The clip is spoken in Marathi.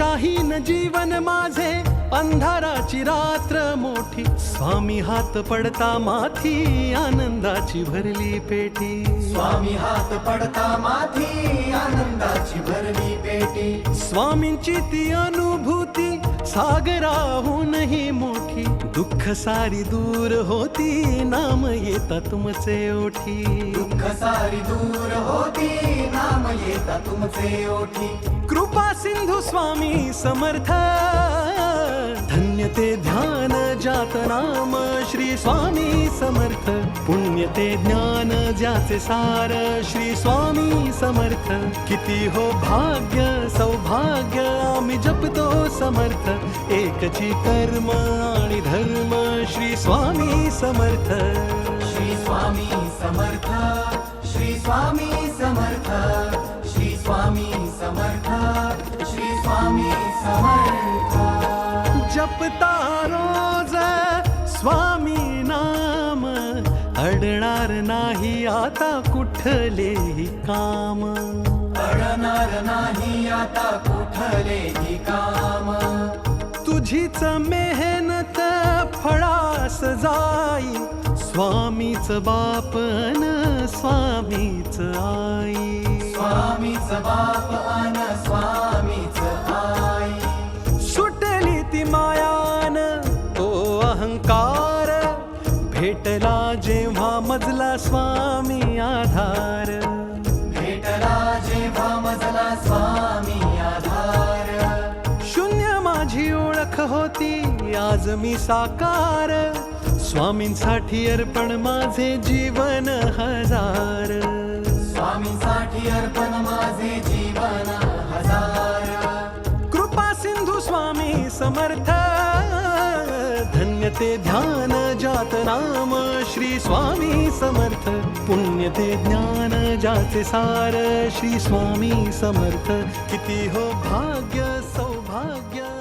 दीन जीवन माझे अंधाराची रात्र मोठी. स्वामी हात पडता माथी आनंदाची भरली पेटी. स्वामी हात पडता माथी आनंदाची भरली पेटी. स्वामींची ती अनुभूती सागराहूनही मोठी. दुःख सारी दूर होती नाम येता तुमचे ओठी. दुःख सारी दूर होती नाम येता तुमचे ओठी. कृपा सिंधू स्वामी समर्थ. धन्य ते ध्यान जात नाम श्री स्वामी समर्थ. पुण्य ते ज्ञान ज्याचे सार श्री स्वामी समर्थ. किती हो भाग्य सौभाग्य आम्ही जपतो समर्थ. एकची कर्म आणि धर्म श्री स्वामी समर्थ. श्री स्वामी समर्थ श्री स्वामी समर्थ. अडणार नाही आता कुठलेही काम. अडणार नाही आता कुठलेही काम. तुझीच मेहनत फळास जाई. स्वामीच बापन स्वामीच आई. स्वामीच बाप अन स्वामीच आई. सुटली ती मायान तो अहंकार. भेटला जेव्हा मजला स्वामी आधार. भेटला जेव्हा मजला स्वामी आधार. शून्य माझी ओळख होती आज मी साकार. स्वामींसाठी अर्पण माझे जीवन हजार. स्वामींसाठी अर्पण माझे जीवन हजार. कृपा सिंधू स्वामी समर्थ धन्य ते ध्यान. जात नाम श्री स्वामी समर्थ. पुण्य ते ज्ञान जाते सार श्री स्वामी समर्थ. किती हो भाग्य सौभाग्य.